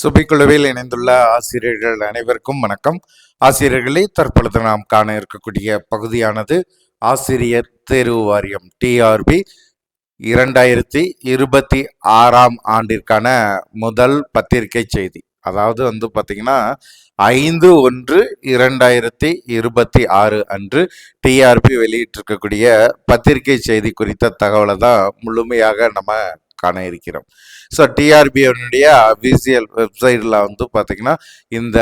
சுபிக்குழுவில் இணைந்துள்ள ஆசிரியர்கள் அனைவருக்கும் வணக்கம். ஆசிரியர்களே தற்பொழுது நாம் காண இருக்கக்கூடிய பகுதியானது ஆசிரியர் தேர்வு வாரியம் டிஆர்பி இரண்டாயிரத்தி இருபத்தி ஆறாம் ஆண்டிற்கான முதல் பத்திரிகை செய்தி. அதாவது வந்து பார்த்தீங்கன்னா ஐந்து ஒன்று இரண்டாயிரத்தி இருபத்தி ஆறு அன்று டிஆர்பி வெளியிட்டிருக்கக்கூடிய பத்திரிகை செய்தி குறித்த தகவலை தான் முழுமையாக நம்ம காண இருக்கிறோம். ஸோ டிஆர்பியோனுடைய அபிஷியல் வெப்சைட்டில் வந்து பார்த்தீங்கன்னா இந்த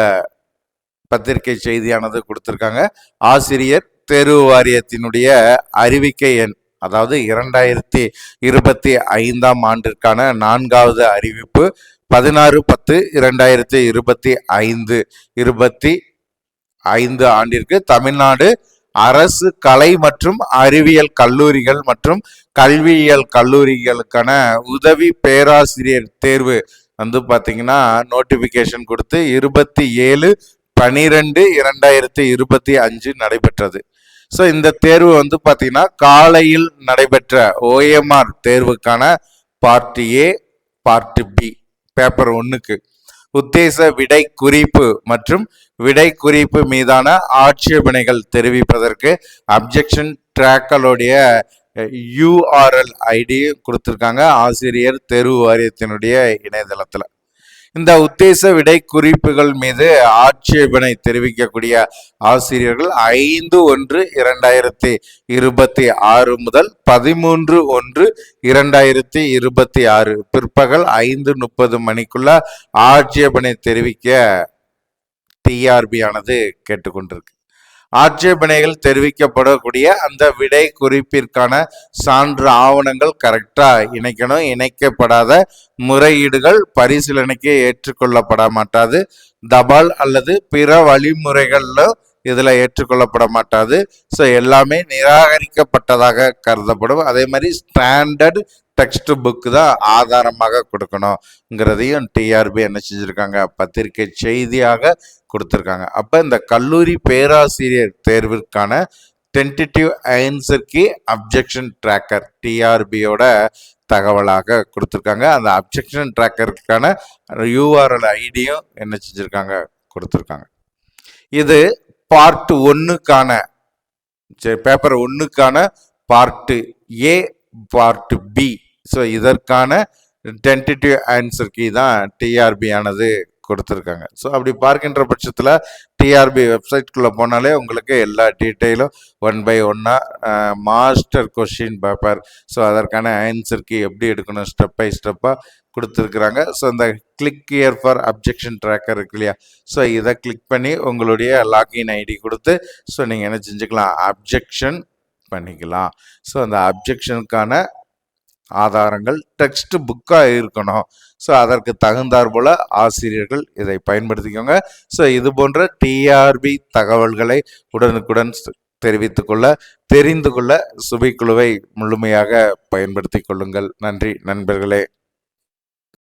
பத்திரிகை செய்தியானது கொடுத்துருக்காங்க. ஆசிரியர் தேர்வு வாரியத்தினுடைய அறிவிக்கை எண் அதாவது இரண்டாயிரத்தி இருபத்தி ஐந்தாம் ஆண்டிற்கான நான்காவது அறிவிப்பு பதினாறு பத்து இரண்டாயிரத்தி இருபத்தி ஐந்து இருபத்தி ஐந்து ஆண்டிற்கு தமிழ்நாடு அரசு கலை மற்றும் அறிவியல் கல்லூரிகள் மற்றும் கல்வியியல் கல்லூரிகளுக்கான உதவி பேராசிரியர் தேர்வு வந்து பார்த்தீங்கன்னா நோட்டிஃபிகேஷன் கொடுத்து இருபத்தி ஏழு பனிரெண்டு இரண்டாயிரத்தி இருபத்தி அஞ்சு நடைபெற்றது. ஸோ இந்த தேர்வு வந்து பார்த்தீங்கன்னா காலையில் நடைபெற்ற ஓஎம்ஆர் தேர்வுக்கான part A part B paper ஒன்றுக்கு உத்தேச விடை குறிப்பு மற்றும் விடை குறிப்பு மீதான ஆட்சேபனைகள் தெரிவிப்பதற்கு அப்ஜெக்ஷன் ட்ராக்களுடைய யூஆர்எல் ஐடி கொடுத்துருக்காங்க. ஆசிரியர் தேர்வு வாரியத்தினுடைய இணையதளத்தில். இந்த உத்தேச விடை குறிப்புகள் மீது ஆட்சேபனை தெரிவிக்கக்கூடிய ஆசிரியர்கள் ஐந்து ஒன்று இரண்டாயிரத்தி இருபத்தி ஆறு முதல் பதிமூன்று ஒன்று இரண்டாயிரத்தி இருபத்தி ஆறு பிற்பகல் ஐந்து முப்பது மணிக்குள்ள ஆட்சேபனை தெரிவிக்க டிஆர்பி ஆனது கேட்டுக்கொண்டிருக்கு. ஆட்சேபனைகள் தெரிவிக்கப்படக்கூடிய அந்த விடை குறிப்பிற்கான சான்று ஆவணங்கள் கரெக்டாக இணைக்கணும். இணைக்கப்படாத முறையீடுகள் பரிசீலனைக்கு ஏற்றுக்கொள்ளப்பட மாட்டாது. தபால் அல்லது பிற வழிமுறைகளில் இதில் ஏற்றுக்கொள்ளப்பட மாட்டாது ஸோ எல்லாமே நிராகரிக்கப்பட்டதாக கருதப்படும். அதே மாதிரி ஸ்டாண்டர்ட் டெக்ஸ்ட் புக் தான் ஆதாரமாக கொடுக்கணுங்கிறதையும் டிஆர்பி என்ன செஞ்சுருக்காங்க? பத்திரிகை செய்தியாக கொடுத்துருக்காங்க. அப்போ இந்த கல்லூரி பேராசிரியர் தேர்விற்கான டென்டிட்டிவ் ஆன்சர் அப்ஜெக்ஷன் ட்ராக்கர் டிஆர்பியோட தகவலாக கொடுத்துருக்காங்க. அந்த அப்ஜெக்ஷன் ட்ராக்கருக்கான யூஆர்எல் ஐடியும் என்ன செஞ்சுருக்காங்க? கொடுத்துருக்காங்க. இது பார்ட் ஒன்றுக்கான paper ஒன்றுக்கான part A part B so இதற்கான டென்டேட்டிவ் ஆன்சர் கீ தான் டிஆர்பி ஆனது. கொடுத்துருக்காங்க. ஸோ அப்படி பார்க்கின்ற பட்சத்தில் டிஆர்பி வெப்சைட்குள்ளே போனாலே உங்களுக்கு எல்லா டீட்டெயிலும் ஒன் பை ஒன்னாக மாஸ்டர் கொஷின் பேப்பர் ஸோ அதற்கான ஆன்சருக்கு எப்படி எடுக்கணும் ஸ்டெப் பை ஸ்டெப்பாக கொடுத்துருக்குறாங்க. ஸோ இந்த click here for objection tracker இருக்கு இல்லையா? ஸோ இதை கிளிக் பண்ணி உங்களுடைய லாக்இன் ஐடி கொடுத்து ஸோ நீங்கள் என்ன செஞ்சுக்கலாம் அப்ஜெக்ஷன் பண்ணிக்கலாம். ஸோ அந்த அப்ஜெக்ஷனுக்கான ஆதாரங்கள் டெக்ஸ்ட் புக்காக இருக்கணும். ஸோ அதற்கு தகுந்தாற் போல ஆசிரியர்கள் இதை பயன்படுத்திக்கோங்க. ஸோ இது போன்ற டிஆர்பி தகவல்களை உடனுக்குடன் தெரிவித்து கொள்ள தெரிந்து கொள்ள சுபிக்குழுவை முழுமையாக பயன்படுத்தி கொள்ளுங்கள். நன்றி நண்பர்களே.